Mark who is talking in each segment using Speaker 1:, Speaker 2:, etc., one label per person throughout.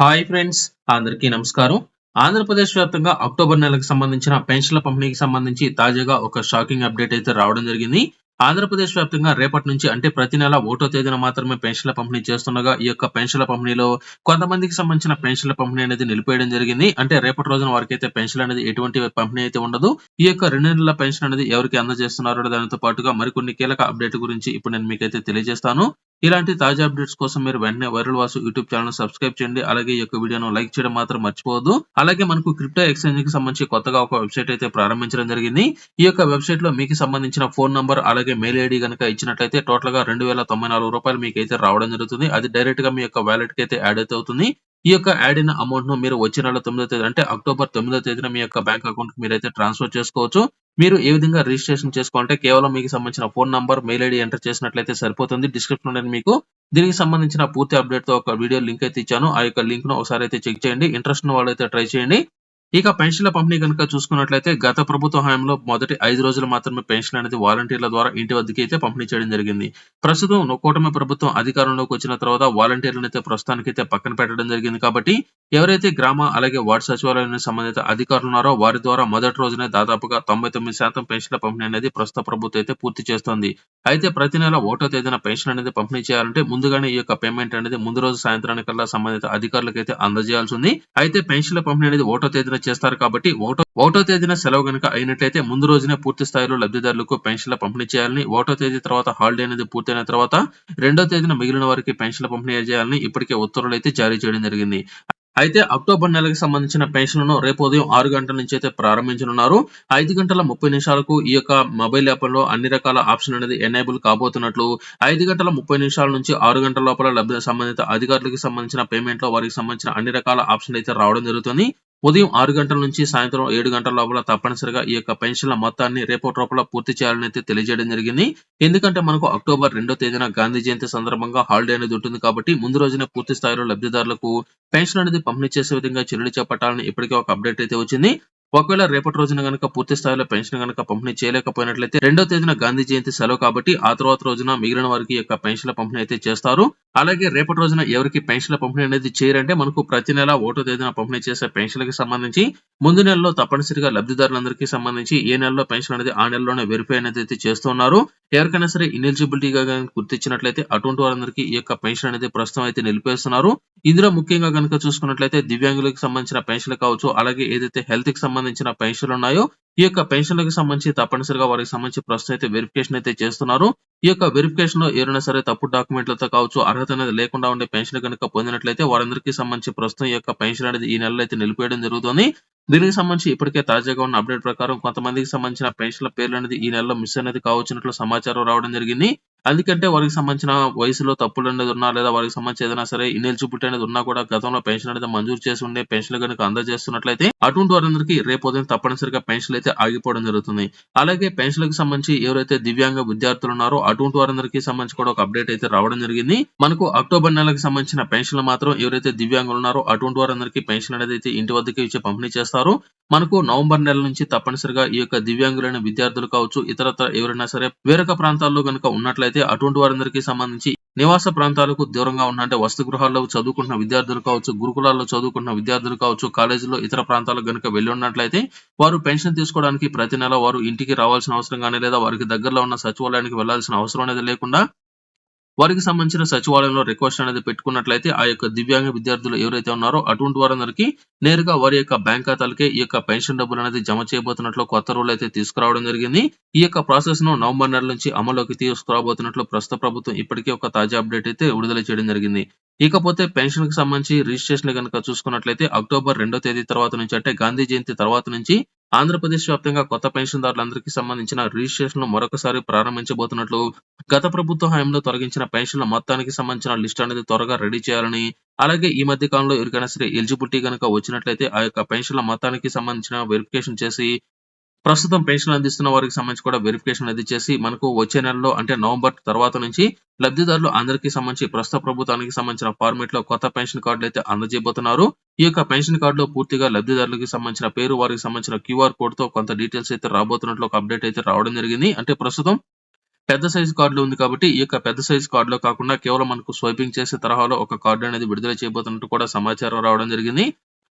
Speaker 1: Hi friends అందరికీ నమస్కారం. ఆంధ్రప్రదేశ్ వ్యాప్తంగా అక్టోబర్ నెలకు సంబంధించిన పెన్షన్ల పంపిణీకి సంబంధించి తాజాగా ఒక షాకింగ్ అప్డేట్ అయితే రావడం జరిగింది. ఆంధ్రప్రదేశ్ వ్యాప్తంగా రేపటి నుంచి అంటే ప్రతి నెల ఒకటో తేదీన మాత్రమే పెన్షన్ల పంపిణీ చేస్తుండగా ఈ యొక్క పెన్షన్ల పంపిణీలో కొంతమందికి సంబంధించిన పెన్షన్ల పంపిణీ అనేది నిలిపేయడం జరిగింది. అంటే రేపటి రోజున వారికి అయితే పెన్షన్ అనేది ఎటువంటి పంపిణీ అయితే ఉండదు. ఈ యొక్క రెండు నెలల పెన్షన్ అనేది ఎవరికి అందజేస్తున్నారో దానితో పాటుగా మరికొన్ని కీలక అప్డేట్ గురించి ఇప్పుడు నేను మీకైతే తెలియజేస్తాను. ఇలాంటి తాజా అప్డేట్స్ కోసం మీరు వెంటనే viral Vasu YouTube channel subscribe చేయండి. అలాగే ఈ యొక్క వీడియోను లైక్ చేయడం మాత్రం మర్చిపోవద్దు. అలాగే మనకు క్రిప్టో ఎక్స్చేంజ్కి సంబంధించి కొత్తగా ఒక వెబ్సైట్ అయితే ప్రారంభించడం జరిగింది. ఈ యొక్క వెబ్సైట్లో మీకు సంబంధించిన ఫోన్ నంబర్ అలాగే మెయిల్ ఐడి కనుక ఇచ్చినట్లయితే టోటల్గా రెండు వేల తొంభై నాలుగు రూపాయలు మీకు అయితే రావడం జరుగుతుంది. అది డైరెక్ట్గా మీ యొక్క వ్యాలెట్కి అయితే యాడ్ అయితే అవుతుంది. ఈ యొక్క యాడ్ అయిన అమౌంట్ను మీరు వచ్చే నెల తొమ్మిదో తేదీ అంటే అక్టోబర్ తొమ్మిదో తేదీన మీ యొక్క బ్యాంక్ అకౌంట్కి మీరైతే ట్రాన్స్ఫర్ చేసుకోవచ్చు. మీరు ఏ విధంగా రిజిస్ట్రేషన్ చేసుకోవాలంటే కేవలం మీకు సంబంధించిన phone number mail ID enter చేసినట్లయితే సరిపోతుంది. డిస్క్రిప్షన్ నేను మీకు దీనికి సంబంధించిన పూర్తి అప్డేట్తో ఒక వీడియో లింక్ అయితే ఇచ్చాను. ఆ యొక్క లింక్ను ఒకసారి అయితే చెక్ చేయండి. ఇంట్రెస్ట్ ఉన్న వాళ్ళైతే ట్రై చేయండి. ఇక పెన్షన్ల పంపిణీ కనుక చూసుకున్నట్లయితే గత ప్రభుత్వ హయాంలో మొదటి ఐదు రోజులు మాత్రమే పెన్షన్ అనేది వాలంటీర్ల ద్వారా ఇంటి వద్దకి అయితే పంపిణీ చేయడం జరిగింది. ప్రస్తుతం కూటమి ప్రభుత్వం అధికారంలోకి వచ్చిన తర్వాత వాలంటీర్లను అయితే ప్రస్తుతానికి అయితే పక్కన పెట్టడం జరిగింది కాబట్టి ఎవరైతే గ్రామ అలాగే వార్డు సచివాలయానికి సంబంధిత అధికారులు ఉన్నారో వారి ద్వారా మొదటి రోజునే దాదాపుగా తొంభై తొమ్మిది శాతం పెన్షన్ల పంపిణీ అనేది ప్రస్తుత ప్రభుత్వం అయితే పూర్తి చేస్తోంది. అయితే ప్రతి నెల ఒకటో తేదీన పెన్షన్ అనేది పంపిణీ చేయాలంటే ముందుగానే ఈ యొక్క పేమెంట్ అనేది ముందు రోజు సాయంత్రానికల్లా సంబంధిత అధికారులకు అయితే అందజేయాల్సి ఉంది. అయితే పెన్షన్ల పంపిణీ అనేది ఒకటో తేదీన చేస్తారు కాబట్టి ఒకటో ఒకటో తేదీన సెలవు గనుక అయినట్లయితే ముందు రోజునే పూర్తి స్థాయిలో లబ్ధిదారులకు పెన్షన్ల పంపిణీ చేయాలని ఒకటో తేదీ తర్వాత హాలిడే అనేది పూర్తయిన తర్వాత రెండో తేదీన మిగిలిన వారికి పెన్షన్ల పంపిణీ చేయాలని ఇప్పటికే ఉత్తర్వులు అయితే జారీ చేయడం జరిగింది. అయితే అక్టోబర్ నెలకు సంబంధించిన పెన్షన్లను రేపు ఉదయం ఆరు గంటల నుంచి అయితే ప్రారంభించనున్నారు. ఐదు గంటల ముప్పై నిమిషాలకు ఈ యొక్క మొబైల్ యాప్లో అన్ని రకాల ఆప్షన్ అనేది ఎనేబుల్ కాబోతున్నట్లు ఐదు గంటల ముప్పై నిమిషాల నుంచి ఆరు గంటల లోపల లబ్ధి సంబంధిత అధికారులకు సంబంధించిన పేమెంట్లో వారికి సంబంధించిన అన్ని రకాల ఆప్షన్ అయితే రావడం జరుగుతుంది. ఉదయం ఆరు గంటల నుంచి సాయంత్రం ఏడు గంటల లోపల తప్పనిసరిగా ఈ యొక్క పెన్షన్ల మొత్తాన్ని రేపటి లోపల పూర్తి చేయాలని అయితే తెలియజేయడం జరిగింది. ఎందుకంటే మనకు అక్టోబర్ రెండో తేదీన గాంధీ జయంతి సందర్భంగా హాలిడే అనేది ఉంటుంది కాబట్టి ముందు రోజునే పూర్తి స్థాయిలో లబ్ధిదారులకు పెన్షన్ అనేది పంపిణీ చేసే విధంగా చర్యలు చేపట్టాలని ఇప్పటికే ఒక అప్డేట్ అయితే వచ్చింది. ఒకవేళ రేపటి రోజున గనక పూర్తి స్థాయిలో పెన్షన్ గనక పంపిణీ చేయలేకపోయినట్లయితే రెండో తేదీన గాంధీ జయంతి సెలవు కాబట్టి ఆ తర్వాత రోజున మిగిలిన వారికి యొక్క పెన్షన్ల పంపిణీ అయితే చేస్తారు. అలాగే రేపటి రోజున ఎవరికి పెన్షన్ల పంపిణీ అనేది చేయరంటే మనకు ప్రతి నెల ఓటో తేదీన పంపిణీ చేసే పెన్షన్లకి సంబంధించి ముందు నెలలో తప్పనిసరిగా లబ్ధిదారులందరికీ సంబంధించి ఏ నెలలో పెన్షన్ అనేది ఆ నెలలోనే వెరిఫై అనేది అయితే చేస్తున్నారు ఎవరికైనా సరే ఇనెలిజిబిలిటీగా గుర్తించినట్లయితే అటువంటి వారందరికీ ఈ యొక్క పెన్షన్ అనేది ప్రస్తుతం అయితే నిలిపేస్తున్నారు. ఇందులో ముఖ్యంగా కనుక చూసుకున్నట్లయితే దివ్యాంగులకు సంబంధించిన పెన్షన్లు కావచ్చు అలాగే ఏదైతే హెల్త్కి సంబంధించిన పెన్షన్లు ఉన్నాయో ఈ యొక్క పెన్షన్లకు సంబంధించి తప్పనిసరిగా వారికి సంబంధించి ప్రస్తుతం అయితే వెరిఫికేషన్ అయితే చేస్తున్నారు. ఈ యొక్క వెరిఫికేషన్లో ఎవరైనా సరే తప్పు డాక్యుమెంట్లతో కావచ్చు అర్హత అనేది లేకుండా ఉండే పెన్షన్ కనుక పొందినట్లయితే వారందరికీ సంబంధించి ప్రస్తుతం ఈ యొక్క పెన్షన్ అనేది ఈ నెలలో అయితే నిలిపేయడం జరుగుతుంది. దీనికి సంబంధించి ఇప్పటికే తాజాగా ఉన్న అప్డేట్ ప్రకారం కొంతమందికి సంబంధించిన పెన్షన్ల పేర్లు అనేది ఈ నెలలో మిస్ అనేది కావచ్చినట్లు సమాచారం రావడం జరిగింది. అందుకంటే వారికి సంబంధించిన వయసులో తప్పులు అనేది ఉన్నా లేదా వారికి సంబంధించి ఏదైనా సరే ఇనెలిజిబిలిటీ అనేది ఉన్నా కూడా గతంలో పెన్షన్ అనేది మంజూరు చేసి ఉండే పెన్షన్ కనుక అందజేస్తున్నట్లయితే అటువంటి వారందరికీ రేపు ఉదయం తప్పనిసరిగా పెన్షన్ అయితే ఆగిపోవడం జరుగుతుంది. అలాగే పెన్షన్లకు సంబంధించి ఎవరైతే దివ్యాంగ విద్యార్థులు ఉన్నారో అటువంటి వారందరికీ సంబంధించి కూడా ఒక అప్డేట్ అయితే రావడం జరిగింది. మనకు అక్టోబర్ నెలకు సంబంధించిన పెన్షన్లు మాత్రం ఎవరైతే దివ్యాంగులు ఉన్నారో అటువంటి వారందరికీ పెన్షన్ అనేది అయితే ఇంటి వద్దకి ఇచ్చి పంపిణీ చేస్తారు. మనకు నవంబర్ నెల నుంచి తప్పనిసరిగా ఈ యొక్క దివ్యాంగులైన విద్యార్థులు కావచ్చు ఇతరత్ర ఎవరైనా సరే వేరొక ప్రాంతాల్లో కనుక ఉన్నట్లయితే అటువంటి వారందరికీ సంబంధించి నివాస ప్రాంతాలకు దూరంగా ఉన్న అంటే వసతి గృహాల్లో చదువుకుంటున్న విద్యార్థులు కావచ్చు గురుకులాల్లో చదువుకుంటున్న విద్యార్థులు కావచ్చు కాలేజీలో ఇతర ప్రాంతాలకు గనుక వెళ్ళి ఉన్నట్లయితే వారు పెన్షన్ తీసుకోవడానికి ప్రతి నెల వారు ఇంటికి రావాల్సిన అవసరం కానీ లేదా వారికి దగ్గరలో ఉన్న సచివాలయానికి వెళ్ళాల్సిన అవసరం అనేది లేకుండా వారికి సంబంధించిన సచివాలయంలో రిక్వెస్ట్ అనేది పెట్టుకున్నట్లయితే ఆ యొక్క దివ్యాంగ విద్యార్థులు ఎవరైతే ఉన్నారో అటువంటి వారందరికీ నేరుగా వారి యొక్క బ్యాంక్ ఖాతాలకే ఈ యొక్క పెన్షన్ డబ్బులు అనేది జమ చేయబోతున్నట్లు కొత్త రూల్ అయితే తీసుకురావడం జరిగింది. ఈ యొక్క ప్రాసెస్ను నవంబర్ నెల నుంచి అమల్లోకి తీసుకురాబోతున్నట్లు ప్రస్తుత ప్రభుత్వం ఇప్పటికే ఒక తాజా అప్డేట్ అయితే విడుదల చేయడం జరిగింది. ఇకపోతే పెన్షన్కి సంబంధించి రిజిస్ట్రేషన్ కనుక చూసుకున్నట్లయితే అక్టోబర్ రెండో తేదీ తర్వాత నుంచి అంటే గాంధీ జయంతి తర్వాత నుంచి ఆంధ్రప్రదేశ్ వ్యాప్తంగా కొత్త పెన్షన్దారులందరికీ సంబంధించిన రిజిస్ట్రేషన్ మరొకసారి ప్రారంభించబోతున్నట్లు గత ప్రభుత్వ హయాంలో తొలగించిన పెన్షన్ల మొత్తానికి సంబంధించిన లిస్ట్ అనేది త్వరగా రెడీ చేయాలని అలాగే ఈ మధ్య కాలంలో ఎవరికైనా సరే ఎలిజిబిలిటీ కనుక వచ్చినట్లయితే ఆ యొక్క పెన్షన్ల మొత్తానికి సంబంధించిన వెరిఫికేషన్ చేసి ప్రస్తుతం పెన్షన్ అందిస్తున్న వారికి సంబంధించి కూడా వెరిఫికేషన్ అనేది చేసి మనకు వచ్చే నెలలో అంటే నవంబర్ తర్వాత నుంచి లబ్ధిదారులు అందరికీ సంబంధించి ప్రస్తుత ప్రభుత్వానికి సంబంధించిన ఫార్మేట్లో కొత్త పెన్షన్ కార్డులు అయితే అందజేయబోతున్నారు. ఈ యొక్క పెన్షన్ కార్డులో పూర్తిగా లబ్ధిదారులకు సంబంధించిన పేరు వారికి సంబంధించిన క్యూఆర్ కోడ్తో కొంత డీటెయిల్స్ అయితే రాబోతున్నట్లు ఒక అప్డేట్ అయితే రావడం జరిగింది. అంటే ప్రస్తుతం పెద్ద సైజ్ కార్డులో ఉంది కాబట్టి ఈ యొక్క పెద్ద సైజ్ కార్డులో కాకుండా కేవలం మనకు స్వైపింగ్ చేసే తరహాలో ఒక కార్డు అనేది విడుదల చేయబోతున్నట్టు కూడా సమాచారం రావడం జరిగింది.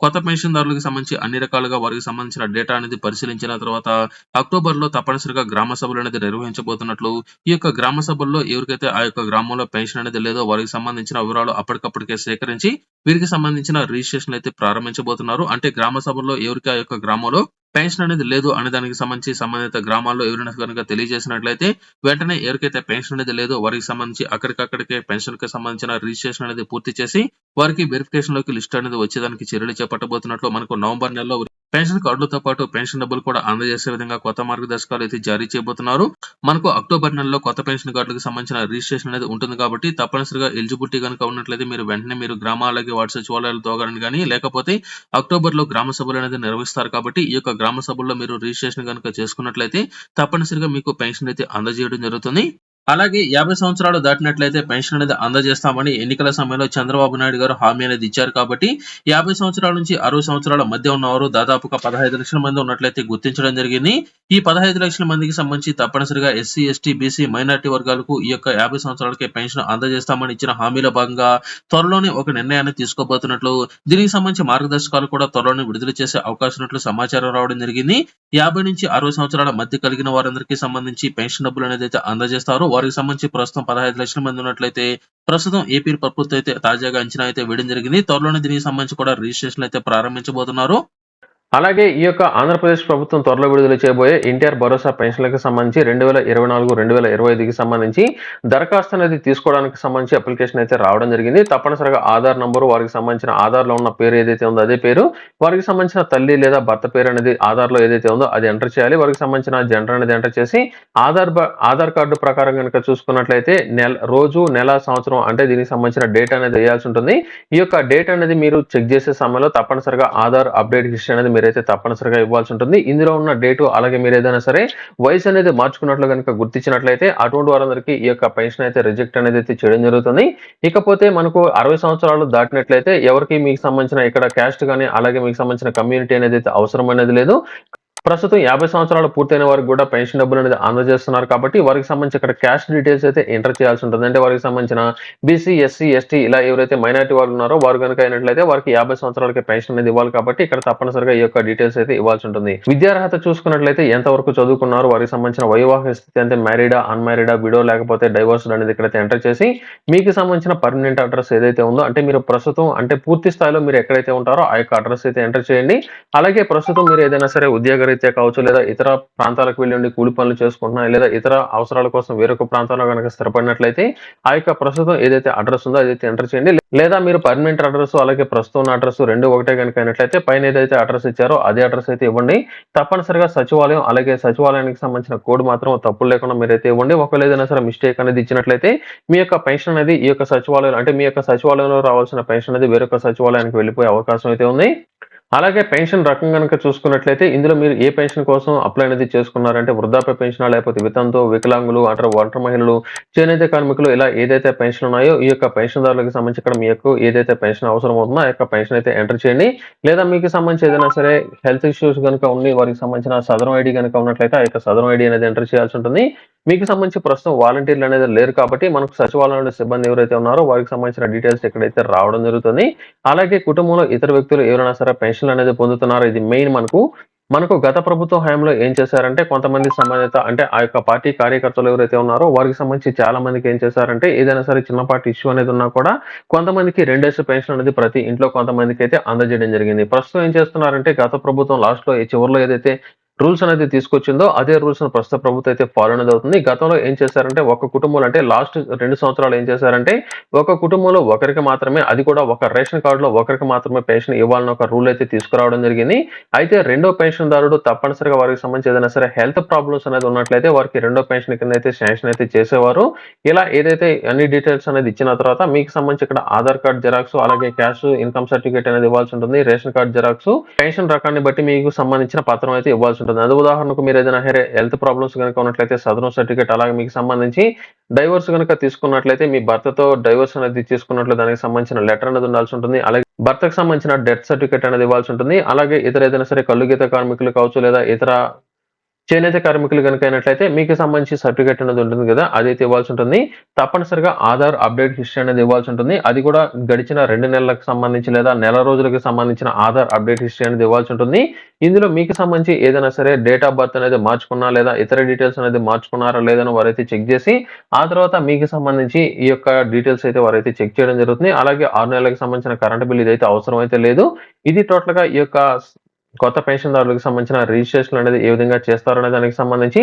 Speaker 1: కొత్త పెన్షన్దారులకు సంబంధించి అన్ని రకాలుగా వారికి సంబంధించిన డేటా అనేది పరిశీలించిన తర్వాత అక్టోబర్లో తప్పనిసరిగా గ్రామ సభలు అనేది నిర్వహించబోతున్నట్లు ఈ యొక్క గ్రామ సభల్లో ఎవరికైతే ఆ యొక్క గ్రామంలో పెన్షన్ అనేది లేదో వారికి సంబంధించిన వివరాలు అప్పటికప్పటికే సేకరించి వీరికి సంబంధించిన రిజిస్ట్రేషన్ అయితే ప్రారంభించబోతున్నారు. అంటే గ్రామ సభల్లో ఎవరికి ఆ యొక్క గ్రామంలో పెన్షన్ అనేది లేదు అనే దానికి సంబంధించి సంబంధిత గ్రామాల్లో ఎవరైనా కనుక తెలియజేసినట్లయితే వెంటనే ఎవరికైతే పెన్షన్ అనేది లేదో వారికి సంబంధించి అక్కడికక్కడికే పెన్షన్కి సంబంధించిన రిజిస్ట్రేషన్ అనేది పూర్తి చేసి వారికి వెరిఫికేషన్లోకి లిస్ట్ అనేది వచ్చేదానికి చర్యలు చేపట్టబోతున్నట్లు మనకు నవంబర్ నెలలో పెన్షన్ కార్డులతో పాటు పెన్షన్ డబ్బులు కూడా అందజేసే విధంగా కొత్త మార్గదర్శకాలు అయితే జారీ చేయబోతున్నారు. మనకు అక్టోబర్ నెలలో కొత్త పెన్షన్ కార్డులకు సంబంధించిన రిజిస్ట్రేషన్ అనేది ఉంటుంది కాబట్టి తప్పనిసరిగా ఎలిజిబిలిటీ కనుక ఉన్నట్లయితే మీరు వెంటనే మీరు గ్రామాలకి వార్డు సచివాలయాలతో కానీ లేకపోతే అక్టోబర్లో గ్రామ సభలు అనేది నిర్వహిస్తారు కాబట్టి ఈ యొక్క గ్రామ సభల్లో మీరు రిజిస్ట్రేషన్ కనుక చేసుకున్నట్లయితే తప్పనిసరిగా మీకు పెన్షన్ అయితే అందజేయడం జరుగుతుంది. అలాగే యాభై సంవత్సరాలు దాటినట్లయితే పెన్షన్ అనేది అందజేస్తామని ఎన్నికల సమయంలో చంద్రబాబు నాయుడు గారు హామీ అనేది ఇచ్చారు కాబట్టి యాభై సంవత్సరాల నుంచి అరవై సంవత్సరాల మధ్య ఉన్నవారు దాదాపుగా పదహైదు లక్షల మంది ఉన్నట్లయితే గుర్తించడం జరిగింది. ఈ పదహైదు లక్షల మందికి సంబంధించి తప్పనిసరిగా ఎస్సీ ఎస్టీ బీసీ మైనార్టీ వర్గాలకు ఈ యొక్క యాభై సంవత్సరాలకే పెన్షన్ అందజేస్తామని ఇచ్చిన హామీలో భాగంగా త్వరలోనే ఒక నిర్ణయాన్ని తీసుకోబోతున్నట్లు దీనికి సంబంధించి మార్గదర్శకాలు కూడా త్వరలోనే విడుదల చేసే అవకాశం ఉన్నట్లు సమాచారం రావడం జరిగింది. యాభై నుంచి అరవై సంవత్సరాల మధ్య కలిగిన వారందరికీ సంబంధించి పెన్షన్ డబ్బులు అనేది అయితే అందజేస్తారు. వారికి సంబంధించి ప్రస్తుతం పదహైదు లక్షల మంది ఉన్నట్లయితే ప్రస్తుతం ఏపీ ప్రభుత్వం అయితే తాజాగా అంచనా అయితే వేయడం జరిగింది. త్వరలోనే దీనికి సంబంధించి కూడా రిజిస్ట్రేషన్ అయితే ప్రారంభించబోతున్నారు.
Speaker 2: అలాగే ఈ యొక్క ఆంధ్రప్రదేశ్ ప్రభుత్వం త్వరలో విడుదల చేయబోయే ఎన్టీఆర్ భరోసా పెన్షన్లకు సంబంధించి రెండు వేల ఇరవై నాలుగు రెండు వేల ఇరవై ఐదుకి సంబంధించి దరఖాస్తు అనేది తీసుకోవడానికి సంబంధించి అప్లికేషన్ అయితే రావడం జరిగింది. తప్పనిసరిగా ఆధార్ నంబరు వారికి సంబంధించిన ఆధార్లో ఉన్న పేరు ఏదైతే ఉందో అదే పేరు వారికి సంబంధించిన తల్లి లేదా భర్త పేరు అనేది ఆధార్లో ఏదైతే ఉందో అది ఎంటర్ చేయాలి. వారికి సంబంధించిన జెండర్ అనేది ఎంటర్ చేసి ఆధార్ బ- ఆధార్ కార్డు ప్రకారం కనుక చూసుకున్నట్లయితే నెల రోజు నెల సంవత్సరం అంటే దీనికి సంబంధించిన డేట్ అనేది వేయాల్సి ఉంటుంది. ఈ యొక్క డేట్ అనేది మీరు చెక్ చేసే సమయంలో తప్పనిసరిగా ఆధార్ అప్డేట్ హిస్టరీ అనేది మీరైతే తప్పనిసరిగా ఇవ్వాల్సి ఉంటుంది. ఇందులో ఉన్న డేటు అలాగే మీరు ఏదైనా సరే వయసు అనేది మార్చుకున్నట్లు కనుక గుర్తించినట్లయితే అటువంటి వారందరికీ ఈ యొక్క పెన్షన్ అయితే రిజెక్ట్ అనేది అయితే చేయడం జరుగుతుంది. ఇకపోతే మనకు అరవై సంవత్సరాలు దాటినట్లయితే ఎవరికి మీకు సంబంధించిన ఇక్కడ క్యాస్ట్ కానీ అలాగే మీకు సంబంధించిన కమ్యూనిటీ అనేది అయితే అవసరం అనేది లేదు. ప్రస్తుతం యాభై సంవత్సరాలు పూర్తయిన వారికి కూడా పెన్షన్ డబ్బులు అనేది అందజేస్తున్నారు కాబట్టి వారికి సంబంధించి ఇక్కడ క్యాష్ డీటెయిల్స్ అయితే ఎంటర్ చేయాల్సి ఉంటుంది అంటే వారికి సంబంధించిన బీసీ ఎస్సీ ఎస్టీ ఇలా ఎవరైతే మైనారిటీ వాళ్ళు ఉన్నారో వారు కనుక అయినట్లయితే వారికి యాభై సంవత్సరాలకి పెన్షన్ అనేది ఇవ్వాలి కాబట్టి ఇక్కడ తప్పనిసరిగా ఈ యొక్క డీటెయిల్స్ అయితే ఇవ్వాల్సి ఉంటుంది విద్యార్హత చూసుకున్నట్లయితే ఎంత వరకు చదువుకున్నారు వారికి సంబంధించిన వైవాహిక స్థితి అంటే మ్యారీడా అన్మ్యారీడా విడో లేకపోతే డైవర్స్ అనేది ఇక్కడైతే ఎంటర్ చేసి మీకు సంబంధించిన పర్మనెంట్ అడ్రస్ ఏదైతే ఉందో అంటే మీరు ప్రస్తుతం అంటే పూర్తి స్థాయిలో మీరు ఎక్కడైతే ఉంటారో ఆ యొక్క అడ్రస్ అయితే ఎంటర్ చేయండి. అలాగే ప్రస్తుతం మీరు ఏదైనా సరే ఉద్యోగ ఉద్యోగరీత్యా కావచ్చు లేదా ఇతర ప్రాంతాలకు వెళ్ళి ఉండి కూలి పనులు చేసుకుంటున్నా లేదా ఇతర అవసరాల కోసం వేరొక ప్రాంతంలో కనుక స్థిరపడినట్లయితే ఆ యొక్క ప్రస్తుతం ఏదైతే అడ్రస్ ఉందో అదైతే ఎంటర్ చేయండి. లేదా మీరు పర్మనెంట్ అడ్రస్ అలాగే ప్రస్తుతం ఉన్న అడ్రస్ రెండు ఒకటే కనుక అయినట్లయితే పైన ఏదైతే అడ్రస్ ఇచ్చారో అదే అడ్రస్ అయితే ఇవ్వండి. తప్పనిసరిగా సచివాలయం అలాగే సచివాలయానికి సంబంధించిన కోడ్ మాత్రం తప్పులు లేకుండా మీరైతే ఇవ్వండి. ఒకవేళ ఏదైనా సరే మిస్టేక్ అనేది ఇచ్చినట్లయితే మీ యొక్క పెన్షన్ అనేది ఈ యొక్క సచివాలయం అంటే మీ యొక్క సచివాలయంలో రావాల్సిన పెన్షన్ అనేది వేరొక సచివాలయానికి వెళ్ళిపోయే అవకాశం అయితే ఉంది. అలాగే పెన్షన్ రకం కనుక చూసుకున్నట్లయితే ఇందులో మీరు ఏ పెన్షన్ కోసం అప్లై అనేది చేసుకున్నారంటే వృద్ధాప్య పెన్షన్ లేకపోతే వితంతో వికలాంగులు అంటారు ఒంటరి మహిళలు చేనేత కార్మికులు ఇలా ఏదైతే పెన్షన్ ఉన్నాయో ఈ యొక్క పెన్షన్దారులకు సంబంధించి ఇక్కడ మీకు ఏదైతే పెన్షన్ అవసరం అవుతుందో ఆ యొక్క పెన్షన్ అయితే ఎంటర్ చేయండి. లేదా మీకు సంబంధించి ఏదైనా సరే హెల్త్ ఇష్యూస్ కనుక ఉండి వారికి సంబంధించిన సదరం ఐడి కనుక ఉన్నట్లయితే ఆ యొక్క సదరం ఐడి అనేది ఎంటర్ చేయాల్సి ఉంటుంది. మీకు సంబంధించి ప్రస్తుతం వాలంటీర్లు అనేది లేరు కాబట్టి మనకు సచివాలయంలో సిబ్బంది ఎవరైతే ఉన్నారో వారికి సంబంధించిన డీటెయిల్స్ ఇక్కడైతే రావడం జరుగుతుంది. అలాగే కుటుంబంలో ఇతర వ్యక్తులు ఎవరైనా సరే పెన్షన్ అనేది పొందుతున్నారో. ఇది మెయిన్ మనకు. మనకు గత ప్రభుత్వ హయాంలో ఏం చేశారంటే కొంతమంది సంబంధిత అంటే ఆ యొక్క పార్టీ కార్యకర్తలు ఎవరైతే ఉన్నారో వారికి సంబంధించి చాలా మందికి ఏం చేశారంటే ఏదైనా సరే చిన్నపాటి ఇష్యూ అనేది ఉన్నా కూడా కొంతమందికి రెండేసి పెన్షన్ అనేది ప్రతి ఇంట్లో కొంతమందికి అయితే అందజేయడం జరిగింది. ప్రస్తుతం ఏం చేస్తున్నారంటే గత ప్రభుత్వం లాస్ట్లో ఈ చివరిలో ఏదైతే రూల్స్ అనేది తీసుకొచ్చిందో అదే రూల్స్ ప్రస్తుత ప్రభుత్వం అయితే ఫాలో అనేది అవుతుంది. గతంలో ఏం చేశారంటే ఒక కుటుంబంలో అంటే లాస్ట్ రెండు సంవత్సరాలు ఏం చేశారంటే ఒక కుటుంబంలో ఒకరికి మాత్రమే అది కూడా ఒక రేషన్ కార్డులో ఒకరికి మాత్రమే పెన్షన్ ఇవ్వాలని ఒక రూల్ అయితే తీసుకురావడం జరిగింది. అయితే రెండో పెన్షన్దారుడు తప్పనిసరిగా వారికి సంబంధించి ఏదైనా సరే హెల్త్ ప్రాబ్లమ్స్ అనేది ఉన్నట్లయితే వారికి రెండో పెన్షన్ కింద అయితే శాంక్షన్ అయితే చేసేవారు. ఇలా ఏదైతే అన్ని డీటెయిల్స్ అనేది ఇచ్చిన తర్వాత మీకు సంబంధించి ఇక్కడ ఆధార్ కార్డ్ జిరాక్స్ అలాగే క్యాష్ ఇన్కమ్ సర్టిఫికేట్ అనేది ఇవ్వాల్సి ఉంటుంది. రేషన్ కార్డ్ జిరాక్స్ పెన్షన్ రకాన్ని బట్టి మీకు సంబంధించిన పత్రం అయితే ఇవ్వాల్సి ఉంటుంది. అది ఉదాహరణకు మీరు ఏదైనా హెరే హెల్త్ ప్రాబ్లమ్స్ కనుక ఉన్నట్లయితే సదరం సర్టిఫికేట్ అలాగే మీకు సంబంధించి డైవర్స్ కనుక తీసుకున్నట్లయితే మీ భర్తతో డైవర్స్ అనేది తీసుకున్నట్లు దానికి సంబంధించిన లెటర్ అనేది ఉండాల్సి ఉంటుంది. అలాగే భర్తకు సంబంధించిన డెత్ సర్టిఫికేట్ అనేది ఇవ్వాల్సి ఉంటుంది. అలాగే ఇతర ఏదైనా సరే కళ్ళు గీత కార్మికులు కావచ్చు లేదా ఇతర చేనేత కార్మికులు కనుక అయినట్లయితే మీకు సంబంధించి సర్టిఫికేట్ అనేది ఉంటుంది కదా అదైతే ఇవ్వాల్సి ఉంటుంది. తప్పనిసరిగా ఆధార్ అప్డేట్ హిస్టరీ అనేది ఇవ్వాల్సి ఉంటుంది. అది కూడా గడిచిన రెండు నెలలకు సంబంధించి లేదా నెల రోజులకు సంబంధించిన ఆధార్ అప్డేట్ హిస్టరీ అనేది ఇవ్వాల్సి ఉంటుంది. ఇందులో మీకు సంబంధించి ఏదైనా సరే డేట్ ఆఫ్ బర్త్ అనేది మార్చుకున్నా లేదా ఇతర డీటెయిల్స్ అనేది మార్చుకున్నారా లేదని వారైతే చెక్ చేసి ఆ తర్వాత మీకు సంబంధించి ఈ యొక్క డీటెయిల్స్ అయితే వారైతే చెక్ చేయడం జరుగుతుంది. అలాగే ఆరు నెలలకు సంబంధించిన కరెంట్ బిల్ ఇదైతే అవసరం అయితే లేదు. ఇది టోటల్గా ఈ యొక్క కొత్త పెన్షన్దారులకు సంబంధించిన రిజిస్ట్రేషన్ అనేది ఏ విధంగా చేస్తారనే దానికి సంబంధించి